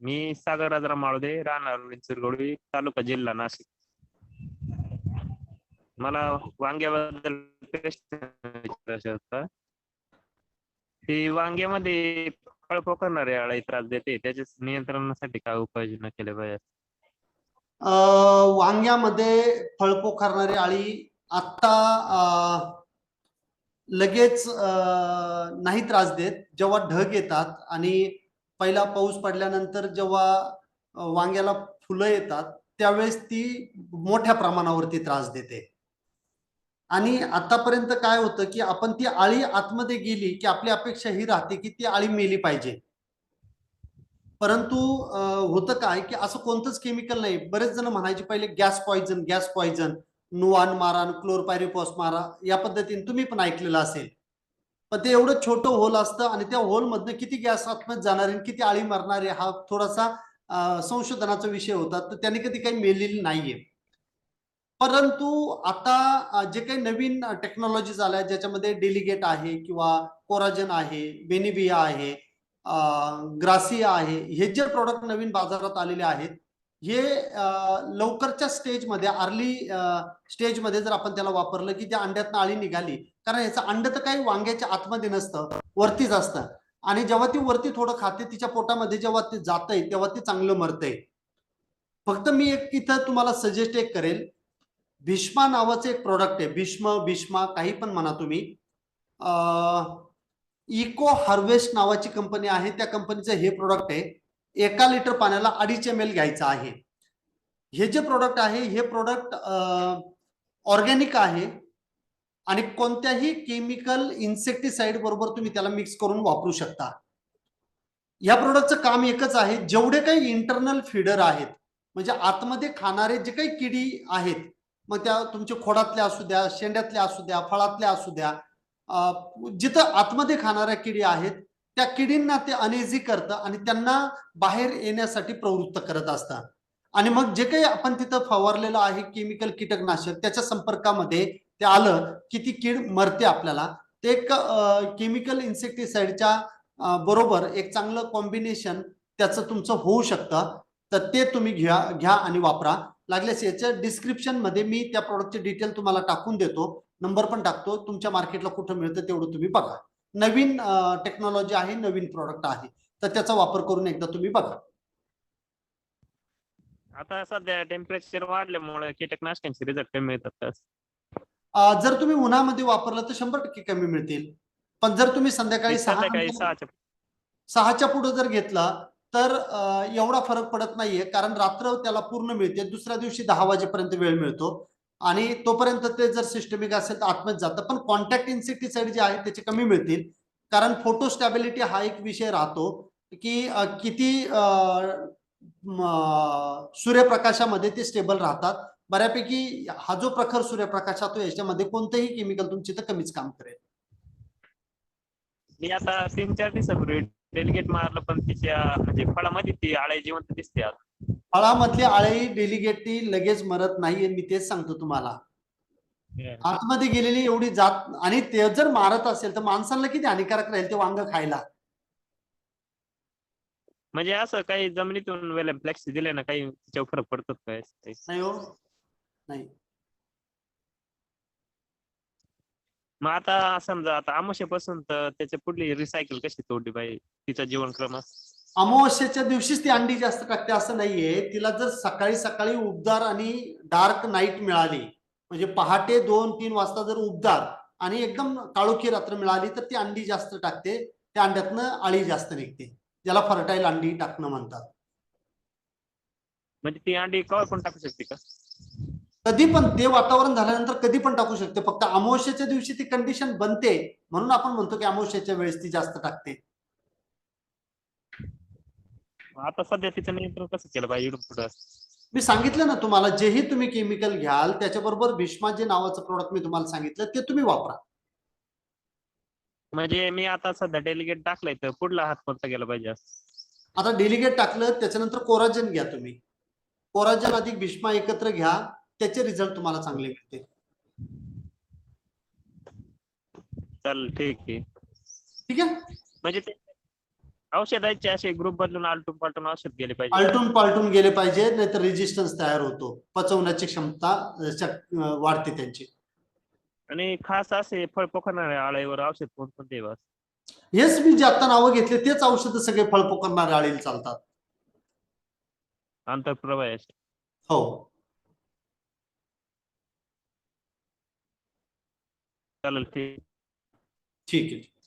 मी सागर राजराव माळुदे राहणार विंचुरगोळी तालुका जिल्हा नाशिक. मला वांग्याबद्दल प्रश्न होता. ती वांग्यामध्ये फळ पोखरणारे अळी त्रास देते त्याच्या नियंत्रणासाठी काय उपाययोजना केल्या पाहिजे वांग्यामध्ये फळ पोखरणारी अळी आत्ता लगेच नाही त्रास देत. जेव्हा ढग येतात आणि पहिला पाऊस पडल्यानंतर जेव्हा वांग्याला फुलं येतात त्यावेळेस ती मोठ्या प्रमाणावरती त्रास देते. आणि आतापर्यंत काय होतं की आपण ती आळी आतमध्ये गेली की आपली अपेक्षा ही राहते की ती आळी मेली पाहिजे. परंतु होतं काय की असं कोणतंच केमिकल नाही. बरेच जण म्हणायचे पहिले gas poison gas poison Nuvan मारान क्लोरपायरिपॉस मारा या पद्धतीने तुम्ही पण ऐकलेलं असेल. पण ते एवढं छोटं होल असतं आणि त्या होलमधनं किती गॅस आतमध्ये जाणार आहे आणि किती आळी मारणार आहे हा थोडासा संशोधनाचा विषय होता. तर त्याने कधी काही मिळलेली नाहीये. परंतु आता जे काही नवीन टेक्नॉलॉजीज आल्या ज्याच्यामध्ये डेलिगेट आहे किंवा कोराजन आहे बेनिबिया आहे ग्रासिया आहे हे जे प्रोडक्ट नवीन बाजारात आलेले आहेत हे लवकरच्या स्टेजमध्ये अर्ली स्टेजमध्ये जर आपण त्याला वापरलं की त्या अंड्यातनं आळी निघाली कारण याचं अंड तर काही वांग्याच्या आतमध्ये नसतं वरतीच असतं. आणि जेव्हा ती वरती थोडं खाते तिच्या पोटामध्ये जेव्हा ते जातंय तेव्हा ते चांगलं मरतंय. फक्त मी एक इथं तुम्हाला सजेस्ट एक करेल. भीष्मा नावाचं एक प्रोडक्ट आहे. भीष्म भीष्मा काही पण म्हणा तुम्ही. इको हार्वेस्ट नावाची कंपनी आहे. त्या कंपनीचं हे प्रोडक्ट आहे. एका लिटर पाण्याला अडीच एम एल घ्यायचं आहे. हे जे प्रोडक्ट आहे हे प्रोडक्ट ऑर्गॅनिक आहे आणि कोणत्याही केमिकल इन्सेक्टिसाइड बरोबर तुम्ही त्याला मिक्स करून वापरू शकता. या प्रोडक्टचं काम एकच आहे जेवढे काही इंटरनल फीडर आहेत म्हणजे आतमध्ये खाणारे जे काही किडी आहेत मग त्या तुमच्या खोडातल्या असू द्या शेंड्यातल्या असू द्या फळातल्या असू द्या जिथं आतमध्ये खाणाऱ्या किडी आहेत त्या किडींना ते अनेझी करतं आणि त्यांना बाहेर येण्यासाठी प्रवृत्त करत असतं आणि मग जे काही आपण तिथं फवारलेलं आहे केमिकल कीटकनाशक त्याच्या संपर्कामध्ये ते आलं की ती कीड मरते आपल्याला. ते एक केमिकल इन्सेक्टिसाइडच्या बरोबर एक चांगलं कॉम्बिनेशन त्याचं तुमचं होऊ शकतं. तर ते तुम्ही घ्या घ्या आणि वापरा. लागल्यास याच्या डिस्क्रिप्शनमध्ये मी त्या प्रॉडक्टचे डिटेल तुम्हाला टाकून देतो. नंबर पण टाकतो. तुमच्या मार्केटला कुठं मिळतं तेवढं तुम्ही बघा. नवीन टेक्नॉलॉजी आहे नवीन प्रॉडक्ट आहे. तर त्याचा वापर करून एकदा तुम्ही बघा. आता सध्या टेम्परेचर वाढल्यामुळे कीटकनाशकांचे रिझल्ट कमी मिळतात जर तुम्ही उन्हामध्ये वापरलं तर शंभर टक्के कमी मिळतील. पण जर तुम्ही संध्याकाळी सहा सहाच्या सहाच्या पुढे जर घेतला तर एवढा फरक पडत नाहीये. कारण रात्र त्याला पूर्ण मिळते. दुसऱ्या दिवशी दहा वाजेपर्यंत वेळ मिळतो. आणि तोपर्यंत ते जर सिस्टमिक असेल तर आतमध्ये जातं. पण कॉन्टॅक्ट इन्सेक्टिसाइड जे आहे त्याचे कमी मिळतील. कारण फोटो स्टॅबिलिटी हा एक विषय राहतो की किती सूर्यप्रकाशामध्ये ते स्टेबल राहतात. बऱ्यापैकी हा जो प्रखर सूर्यप्रकाश तो याच्यामध्ये कोणतंही केमिकल तुमची तर कमीच काम करेल. मी आता तीन चार दिवसापूर्वी डेलिगेट मारलं पण तिच्या म्हणजे फळामध्ये ती आळ्या जिवंत दिसते आता फळामधली आळी डेलिगेटी लगेच मरत नाहीये मी तेच सांगतो तुम्हाला. आतमध्ये गेलेली एवढी जात आणि ते जर मारत असेल तर माणसांना किती हानिकारक राहील ते वांग खायला? म्हणजे असं काही जमिनीतून वेल फ्लॅक्स दिले ना काही त्याच्यावर फरक पडतात काय? नाही हो. नाही. मग आता समजा आता आमुष्यापासून तर त्याच्या पुढली रिसायकल कशी तोडली पाहिजे तिचा जीवनक्रम अमावस्येच्या दिवशीच ती अंडी जास्त टाकते असं नाहीये. तिला जर सकाळी सकाळी उबदार आणि डार्क नाईट मिळाली म्हणजे पहाटे दोन तीन वाजता जर उबदार आणि एकदम काळोखी रात्र मिळाली तर ती अंडी जास्त टाकते. त्या अंड्यातनं आळी जास्त निघते ज्याला फर्टाईल अंडी टाकणं म्हणतात. म्हणजे ती अंडी पण टाकू शकते का? कधी पण ते वातावरण झाल्यानंतर कधी पण टाकू शकते. फक्त अमावस्येच्या दिवशी ती कंडिशन बनते. म्हणून आपण म्हणतो की अमावस्येच्या वेळेस ती जास्त टाकते. आता सध्या तिचं नियंत्रण कसं केलं पाहिजे इकडून पुढं? मी सांगितलं ना तुम्हाला जेही तुम्ही केमिकल घ्याल त्याच्याबरोबर भीष्मा जे नावाचं प्रोडक्ट मी तुम्हाला सांगितलं ते तुम्ही वापरा. म्हणजे मी आता सध्या डेलिगेट टाकलंय तर पुढला हात कोणता गेला पाहिजे? आता डेलिगेट टाकलं त्याच्यानंतर कोराजन घ्या तुम्ही. कोराजन अधिक भीष्मा एकत्र घ्या त्याचे रिझल्ट तुम्हाला चांगले मिळते चल ठीक आहे. ठीक आहे? म्हणजे ते औषधाचे असे ग्रुप बदलून आलटून पालटून औषध गेले पाहिजे. आलटून पालटून गेले पाहिजे नाहीतर रेजिस्टन्स तयार होतो. पचवण्याची क्षमता अ, शक- अ, वाढते त्यांची. आणि खास असे फळ पोखरणाऱ्या आळीवर औषध कोणकोणते बस हेच मी जे आता नावं घेतले तेच औषधं सगळे फळपो करणारे आळीला चालतात. आंतरप्रवाह हो. चालेल ठीक. ठीक आहे.